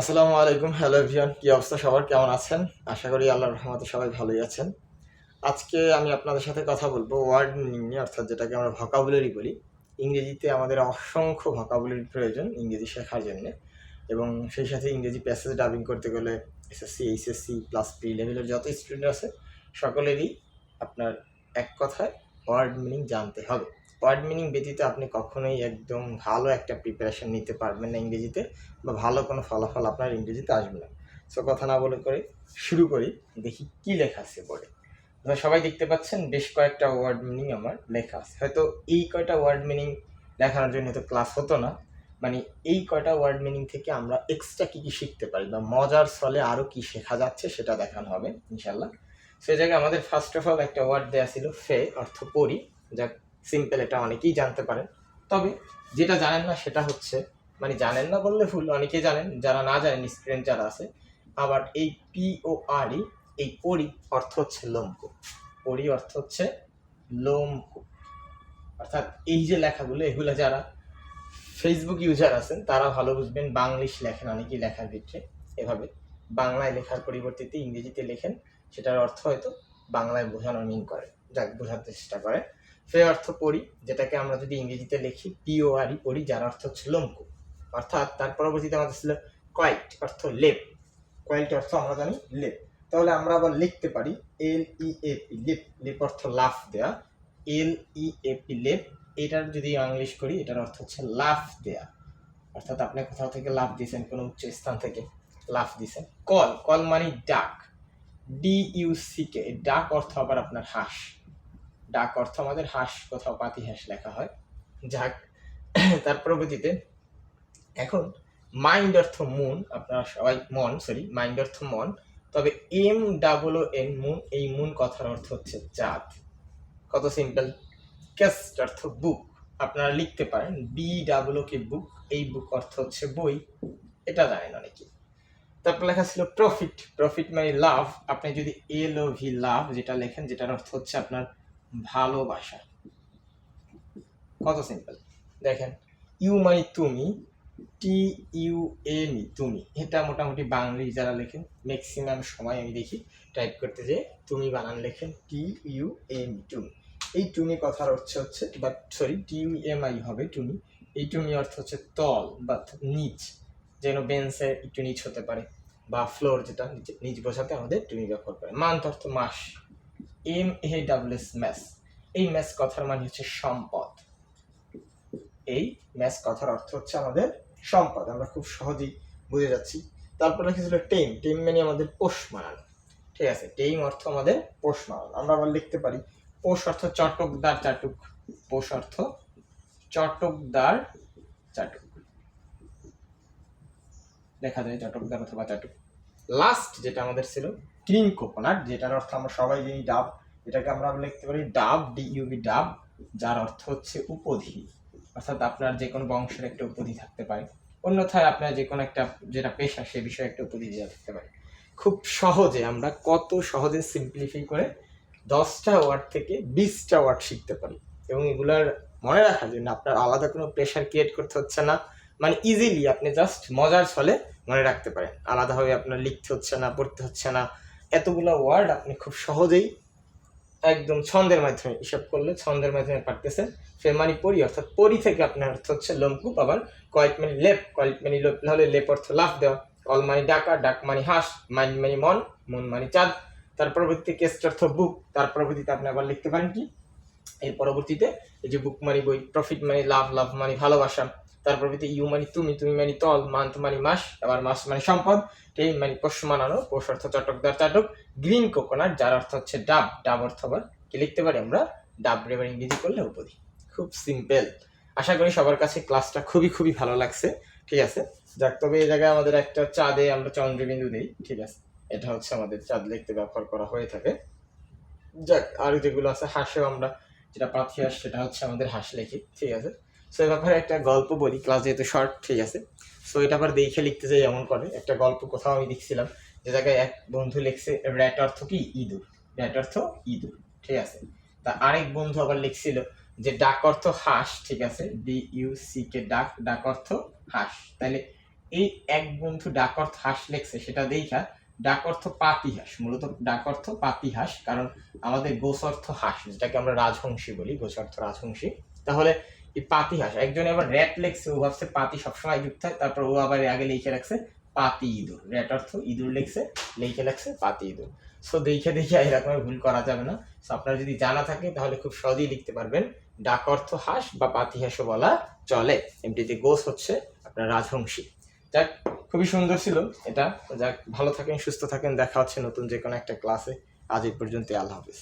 আসসালামু আলাইকুম, হ্যালো ভিয়ান কি অবস্থা সবার? কেমন আছেন? আশা করি আল্লাহর রহমতে সবাই ভালোই আছেন। আজকে আমি আপনাদের সাথে কথা বলব ওয়ার্ড মিনিং নিয়ে, অর্থাৎ যেটাকে আমরা ভকাবুলারি বলি। ইংরেজিতে আমাদের অসংখ্য ভকাবুলারির প্রয়োজন ইংরেজি শেখার জন্য। এবং সেই সাথে ইংরেজি প্যাসেজ ডাবিং করতে গেলে এসএসসি এইচএসসি প্লাস প্রি লেভেলের যত স্টুডেন্ট আছে, সকলেরই আপনার এক কথায় ওয়ার্ড মিনিং জানতে হবে। ওয়ার্ড মিনিং ব্যতীত আপনি কখনোই একদম ভালো একটা প্রিপারেশন নিতে পারবেন না ইংরেজিতে বা ভালো কোনো ফলাফল আপনার ইংরেজিতে আসবে না। সো কথা না বলে করে শুরু করি, দেখি কি লেখা আছে বোর্ডে সবাই দেখতে পাচ্ছেন, বেশ কয়েকটা ওয়ার্ড মিনিং আমার লেখা আছে। হয়তো এই কয়টা ওয়ার্ড মিনিং লেখানোর জন্য হয়তো ক্লাস হতো না। মানে এই কয়টা ওয়ার্ড মিনিং থেকে আমরা এক্সট্রা কী কী শিখতে পারি বা মজার ছলে আরও কি শেখা যাচ্ছে সেটা দেখানো হবে ইনশাল্লাহ সেই জায়গায় আমাদের ফার্স্ট অফ অল একটা ওয়ার্ড দেওয়া ছিল ফে অর্থ পরি যা সিম্পল এটা অনেকেই জানতে পারেন। তবে যেটা জানেন না সেটা হচ্ছে মানে জানেন না বললে ভুল, অনেকেই জানেন, যারা না জানেন স্টুডেন্ট যারা আছে, আবার এই পি ও আর ই এই পরি অর্থ হচ্ছে লোমকূপ পরি অর্থ হচ্ছে লোমকূপ অর্থাৎ এই যে লেখাগুলো, এগুলো যারা ফেসবুক ইউজার আছেন, তারা ভালো বুঝবেন, বাংলিশ লেখেন, অনেকেই লেখার ভিতরে এভাবে। বাংলায় লেখার পরিবর্তে ইংরেজিতে লেখেন, সেটার অর্থ হয়তো বাংলায় বোঝানো মিন করে, যাক বোঝার চেষ্টা করে ফে অর্থ পড়ি, যেটাকে আমরা যদি ইংরেজিতে লিখি পিওআরই পড়ি, যার অর্থ হচ্ছে লোমকূপ। অর্থাৎ তার পরবর্তীতে আমাদের ছিল কয়েট অর্থ লেপ কয়েট অর্থ আমরা জানি লেপ তাহলে আমরা আবার লিখতে পারি এল ই এ পি লেপ লেপ অর্থ লাফ দেয়া। এল ই এ পি লেপ এটার যদি ইংলিশ করি, এটার অর্থ হচ্ছে লাফ দেয়া। অর্থাৎ আপনি কোথাও থেকে লাফ দিয়েছেন, কোনো উচ্চ স্থান থেকে লাফ দিয়েছেন। কল কল মানে ডাক ডি ইউ সি কে ডাক অর্থ আবার আপনার হাঁস। ডাক অর্থ আমাদের হাঁস কোথাও পাতি হাঁস লেখা হয়। যাক, তার পরবর্তীতে এখন মাইন্ড অর্থ মুন আপনারা সবাই মন সরি মাইন্ড অর্থ মন তবে এম ডাবল এন মুন এই মুন কথার অর্থ হচ্ছে চাঁদ কত সিম্পল কেস্ট অর্থ বুক আপনারা লিখতে পারেন বি ডাবল কে বুক এই বুক অর্থ হচ্ছে বই, এটা জানেন অনেকে। তারপর লেখা ছিল প্রফিট প্রফিট মানে লাভ, আপনি যদি এল ও ভি লাভ, যেটা লেখেন, যেটার অর্থ হচ্ছে আপনার ভালোবাসা। কত সিম্পল দেখেন, ইউ মানে তুমি, টি ইউ এম ই তুমি। এটা মোটামুটি বাংলায় যারা লেখেন ম্যাক্সিমাম সময় আমি দেখি টাইপ করতে যে তুমি বানান লেখেন, টি ইউ এম ই তুমি। এই টুমি কথার অর্থ হচ্ছে, বা sorry T U M I হবে টুমি এই টুমি অর্থ হচ্ছে তল, বা নিচ। যেন বেঞ্চে একটু নিচ হতে পারে, বা ফ্লোর যেটা, নিচে- বোঝাতে আমাদের টুমি ব্যবহার করে মান্থ অর্থ মাস। M A double S mass এই ম্যাস কথার মানে হচ্ছে সম্পদ। এই ম্যাস কথার অর্থ হচ্ছে আমাদের সম্পদ। আমরা খুব সহজেই বুঝে যাচ্ছি। তারপর লিখেছিল টেম। টেম মানে আমাদের পোষ মানানো। ঠিক আছে? টেম অর্থ আমাদের পোষ মানানো। আমরা আবার লিখতে পারি পোষ অর্থ চটকদার চাটুক। পোষ অর্থ চটকদার চাটুক। দেখা যায় চটকদার অথবা চাটুক। লাস্ট যেটা আমাদের ছিল ক্রিম কোকোনাট, যেটার অর্থ আমরা সবাই জানি ডাব। এটাকে আমরা লিখতে পারি ডাব ডি ইউবি ডাব, যার অর্থ হচ্ছে উপধি। অর্থাৎ আপনার যে কোনো বংশের একটা উপধি থাকতে পারে। অন্যথায় আপনার যে কোনো একটা, যেটা পেশা, সে বিষয়ে একটা উপধি দেওয়া থাকতে পারে। খুব সহজে আমরা কত সহজে সিম্পলিফাই করে দশটা ওয়ার্ড থেকে বিশটা ওয়ার্ড শিখতে পারি। এবং এগুলার মনে রাখার জন্য আপনার আলাদা কোনো প্রেশার ক্রিয়েট করতে হচ্ছে না। মানে ইজিলি আপনি জাস্ট মজার ছলে মনে রাখতে পারেন। আলাদাভাবে আপনার লিখতে হচ্ছে না, পড়তে হচ্ছে না। এতগুলো ওয়ার্ড আপনি খুব সহজেই একদম ছন্দের মাধ্যমে হিসাব করলে ছন্দের মাধ্যমে পারতেছেন। ফের মানে পরি অর্থাৎ পরি থেকে আপনার অর্থ হচ্ছে লোমকূপ আবার কয়েক মানে লেপ, কয়েক মানে লোপ হলে লেপ অর্থ লাফ দেওয়া। কল মানে ডাকা, ডাক মানে হাঁস মাইন্ড মানে মন মন মানে চাঁদ। তার পরবর্তীতে কেস্ট অর্থ বুক তার পরবর্তীতে আপনি আবার লিখতে পারেন কি? এর পরবর্তীতে এই যে বুক মানি বই প্রফিট মানে লাভ লাভ মানে ভালোবাসা। তার পরবর্তীতে ইউ মানে তুমি তুমি মানে তল মান্থ মানে মাস, আবার মাস মানে সম্পদ টেন মানে পোষ মানানো পোষ অর্থ চটকদার চাটক, গ্রিন কোকোনাট, যার অর্থ হচ্ছে ডাব ডাব অর্থ আবার কি লিখতে পারি আমরা? ডাব এবার ইংরেজি করলে উপদি। খুব সিম্পল। আশা করি সবার কাছে ক্লাসটা খুবই খুবই ভালো লাগছে, ঠিক আছে? যাক, তবে এই জায়গায় আমাদের একটা চাঁদে আমরা চন্দ্রবিন্দু দিই, ঠিক আছে? এটা হচ্ছে আমাদের চাঁদ লিখতে ব্যবহার করা হয়ে থাকে। যাক আর যেগুলো আছে, হাঁসেও আমরা যেটা পাখি হাঁস, সেটা হচ্ছে আমাদের হাঁস লেখি, ঠিক আছে? সো ব্যাপারে একটা গল্প বলি। ক্লাস যেহেতু শর্ট ঠিক আছে? সো এটা আবার দেখে লিখতে যাই এমন করে। একটা গল্প কোথাও আমি দেখছিলাম যে জায়গায় এক বন্ধু লিখছে র্যাট অর্থ কি? ইঁদুর। র্যাট অর্থ ইঁদুর। ঠিক আছে? তা আরেক বন্ধু আবার লিখছিল, যে ডাক অর্থ হাঁস। ঠিক আছে? ডি ইউ সি কে ডাক ডাক অর্থ হাঁস। তাহলে এই এক বন্ধু ডাক অর্থ হাঁস লেখছে, সেটা দেখা ডাক অর্থ পাতিহাঁস মূলত ডাক অর্থ পাতিহাঁস কারণ আমাদের গোস অর্থ হাঁস, যেটাকে আমরা রাজহংসী বলি গোস অর্থ রাজহংসী তাহলে এই পাতিহাঁস একজন আবার র্যাট লেখছে ও ভাবছে পাতি সবসময় যুক্ত হয়, তারপর ও আবার আগে লিখে রাখছে পাতি ইঁদুর। র্যাট অর্থ ইঁদুর লেখছে লিখে রাখছে পাতি ইঁদুর। সো দেখে দেখে এরকম ভুল করা যাবে না। সো আপনার যদি জানা থাকে, তাহলে খুব সহজেই লিখতে পারবেন, ডাক অর্থ হাঁস বা পাতি হাঁসও বলা চলে। এমনিতে গোস হচ্ছে আপনার রাজহংসী যাক, খুবই সুন্দর ছিল এটা। যাক, ভালো থাকেন, সুস্থ থাকেন, দেখা হচ্ছে নতুন যে কোনো একটা ক্লাসে। আজ এই পর্যন্ত আল্লাহ হাফিজ।